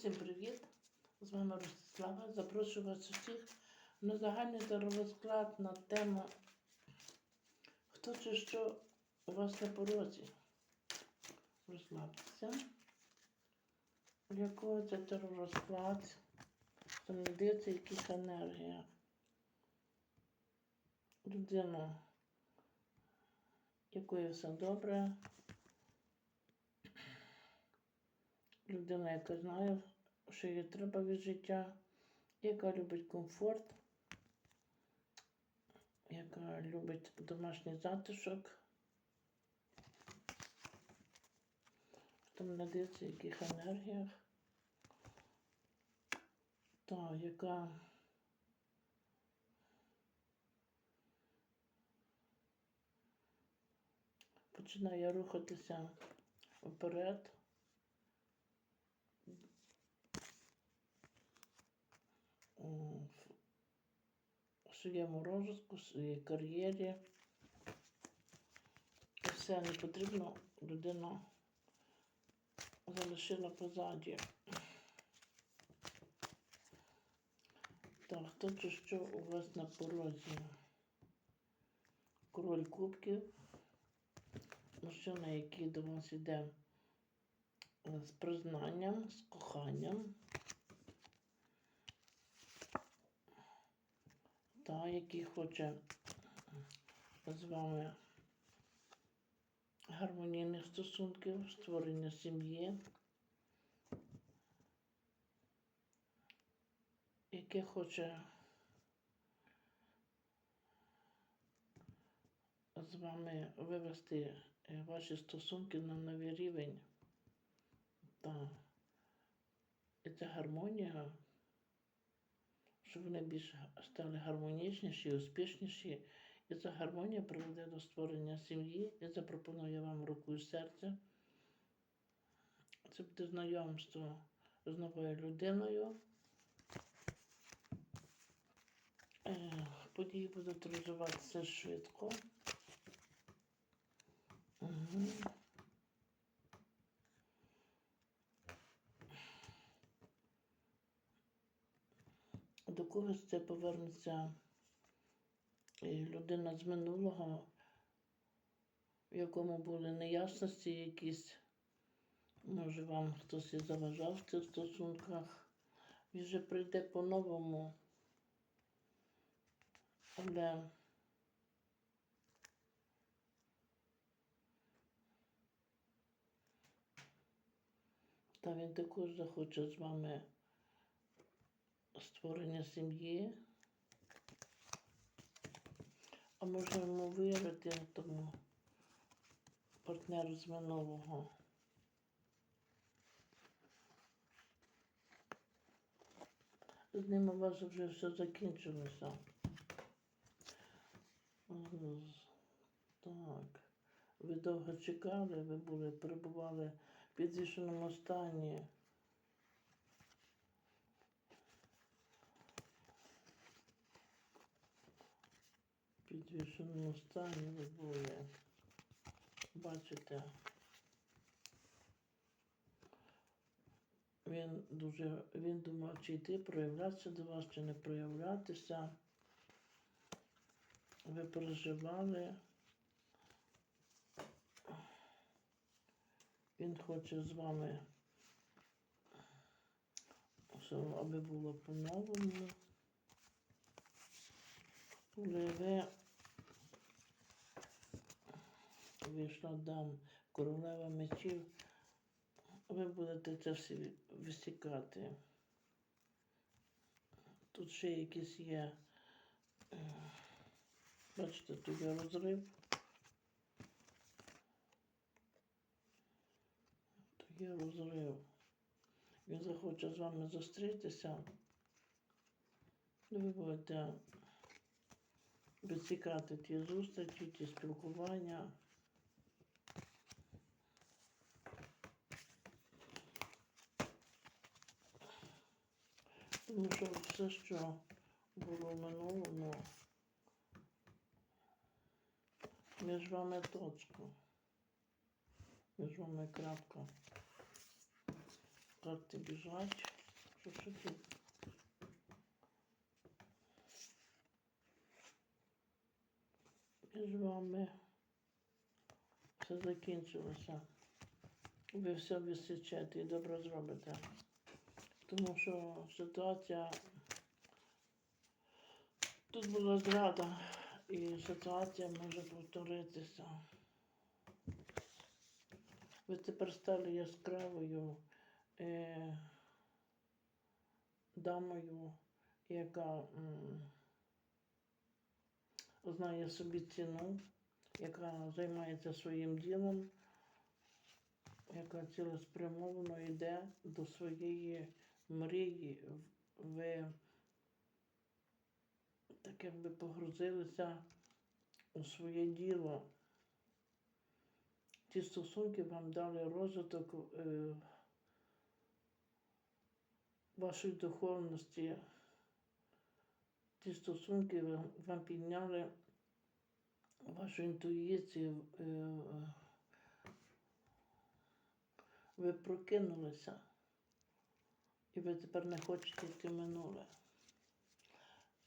Всім привіт! З вами Ростислава. Запрошую вас усіх на загальний розклад на тему Хто чи що у вас на порозі? Розслабтеся. Якого це теророзклад? Хто не дивиться, яких енергіях? Людина, якої все добре. Людина, яка знає, що їй треба від життя, яка любить комфорт, яка любить домашній затишок. Хто мене дивиться, в яких енергіях. Та, яка починає рухатися вперед. В своєму розвитку, в своїй кар'єрі. Все не потрібно, людина залишила позаді. Так, хто чи що у вас на порозі? Король кубків. Мужчина, який до вас йде з признанням, з коханням. Та який хоче з вами гармонійних стосунків, створення сім'ї, яке хоче з вами вивести ваші стосунки на новий рівень. Та. І ця гармонія щоб вони більш стали гармонічніші, успішніші. І ця гармонія приведе до створення сім'ї. Я запропоную вам руку і серце. Це буде знайомство з новою людиною. Е, події будуть розвиватися швидко. Угу. до когось це повернеться людина з минулого, в якому були неясності якісь. Може вам хтось і заважав в цих стосунках. Він вже прийде по-новому. Але та він також захоче з вами створення сім'ї. А можемо виявити тому партнеру з минулого. З ним у вас вже все закінчилося. Так. Ви довго чекали, ви були, перебували в підвішеному стані. Підвішеному стані були. Бачите, він дуже, він думав, чи йти проявлятися до вас, чи не проявлятися. Ви переживали. Він хоче з вами, аби було по-новому. Коли ви вийшла дам королева мечів, ви будете це все висікати. Тут ще якийсь є, е, бачите, тут є розрив. Тут є розрив. Він захоче з вами зустрітися, ви будете висікати ті зустрічі, ті спілкування. Тому що все, що було в минулому, між вами точка, між вами крапка. Карти біжать. Що що тут? З вами все закінчилося. Ви все висічете і добре зробите. Тому що ситуація тут була зрада, і ситуація може повторитися. Ви тепер стали яскравою е, дамою, яка м, знає собі ціну, яка займається своїм ділом, яка цілеспрямовано йде до своєї мрії. Ви так якби погрузилися у своє діло. Ці стосунки вам дали розвиток е, вашої духовності. Ці стосунки вам, вам підняли вашу інтуїцію. Е, ви прокинулися. І ви тепер не хочете йти минуле.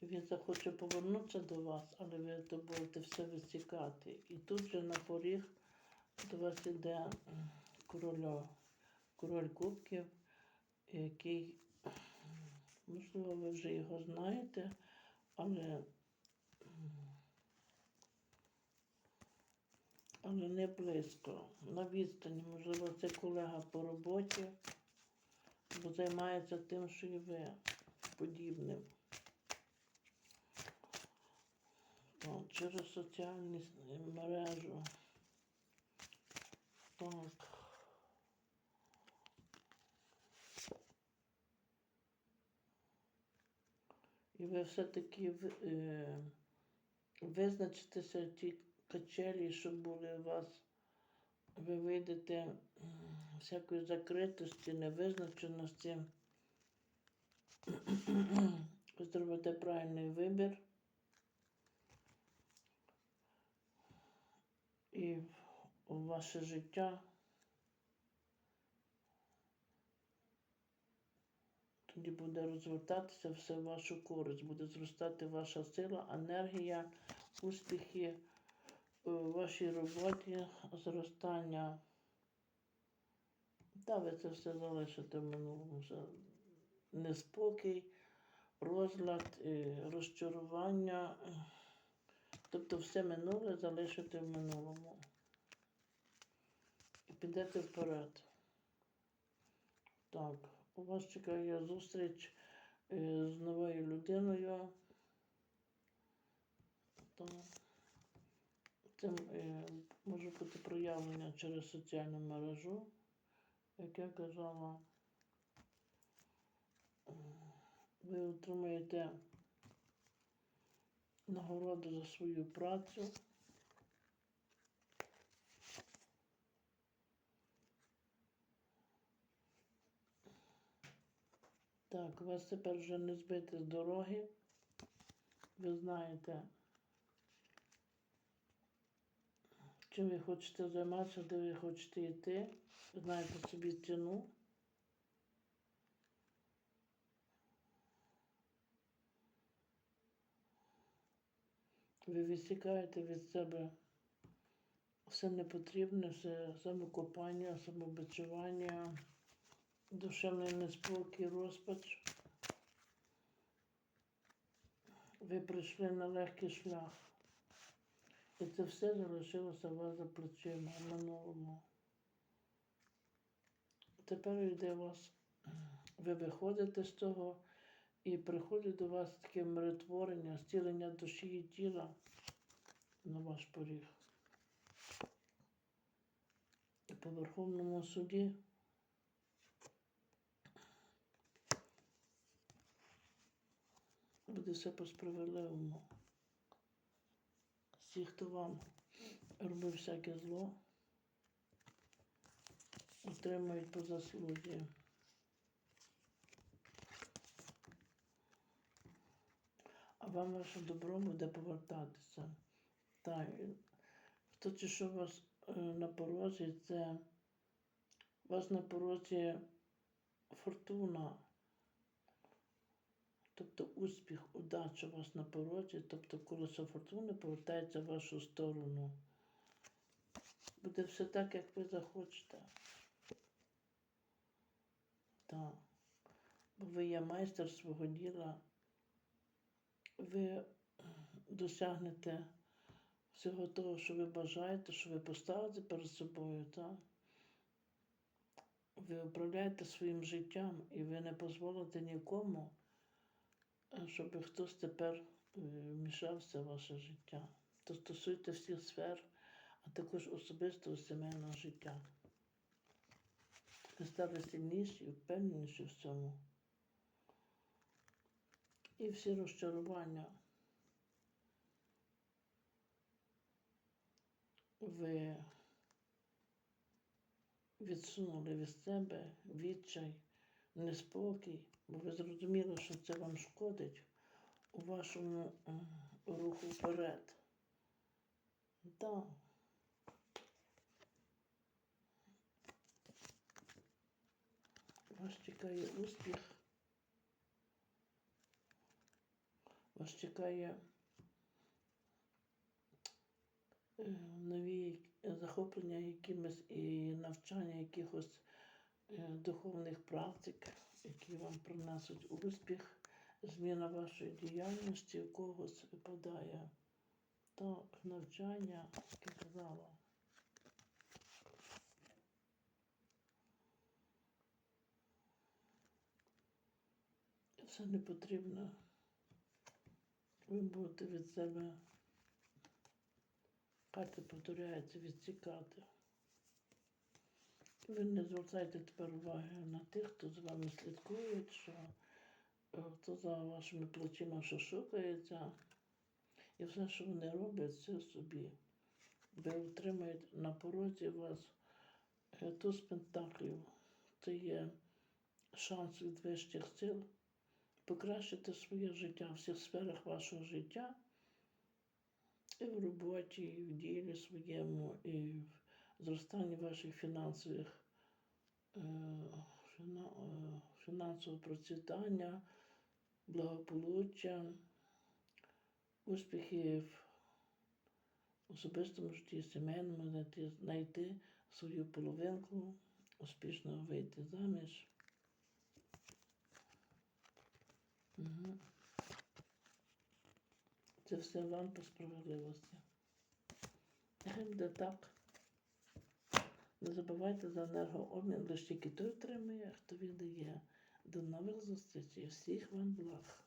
Він захоче повернутися до вас, але ви то будете все висікати. І тут же на поріг до вас іде король, король кубків, який, можливо, ви вже його знаєте, але, але не близько. На відстані, можливо, це колега по роботі, бо займається тим, що і подібним. Через соціальні мережу. Так. І ви все-таки е, визначитеся ті качелі, що були у вас. Ви вийдете всякої закритості, невизначеності. Ви зробите правильний вибір. І у ваше життя тоді буде розвертатися все в вашу користь, буде зростати ваша сила, енергія, успіхи у вашій роботі, зростання. Та ви це все залишите в минулому. Неспокій, розлад, е, розчарування. Тобто все минуле залишите в минулому. І підете вперед. Так, у вас чекає зустріч е, з новою людиною. Так. Це може бути проявлення через соціальну мережу, як я казала. Ви отримаєте нагороду за свою працю. Так, вас тепер вже не збити з дороги. Ви знаєте, чим ви хочете займатися, де ви хочете йти. Знаєте собі ціну. Ви відсікаєте від себе все непотрібне, все самокопання, самобичування, душевний неспокій, розпач. Ви прийшли на легкий шлях. І це все залишилося у вас за плечима минулому. Тепер йде вас, ви виходите з того і приходить до вас таке миротворення, зцілення душі і тіла на ваш поріг. По Верховному суді буде все по справедливому. Всі, хто вам робив всяке зло, отримають по заслузі. А вам ваше добро буде повертатися. Так, хто чи що вас е, на порозі, це вас на порозі фортуна, Тобто успіх, удача вас на порозі, тобто колесо фортуни повертається в вашу сторону. Буде все так, як ви захочете. Так. Бо ви є майстер свого діла. Ви досягнете всього того, що ви бажаєте, що ви поставите перед собою, так? Ви управляєте своїм життям і ви не дозволите нікому, щоб хтось тепер е, вмішався в ваше життя. То стосується всіх сфер, а також особистого сімейного життя. Ви стали сильніші і впевненіші в цьому. І всі розчарування ви відсунули від себе відчай, неспокій, бо ви зрозуміли, що це вам шкодить у вашому руху вперед. Так. Вас чекає успіх. Вас чекає е, нові захоплення якимось і навчання якихось е, духовних практик, які вам принесуть успіх, зміна вашої діяльності у когось випадає. Так, навчання, як я казала. Це не потрібно. Ви будете від себе карти повторяються відсікати. Ви не звертайте тепер уваги на тих, хто за вами слідкує, що е, хто за вашими плечима що шукається. І все, що вони роблять, це собі. Ви отримаєте на порозі вас е, туз пентаклів. Це є шанс від вищих сил покращити своє життя в всіх сферах вашого життя. І в роботі, і в ділі своєму, і в зростанні ваших фінансових е, е, фінансового процвітання, благополуччя, успіхів в особистому житті, сімейному, знайти, свою половинку, успішно вийти заміж. Угу. Це все вам по справедливості. Нехай так. Не забувайте за енергообмін, лише тільки той отримує, хто віддає. До нових зустрічей. Всіх вам благ.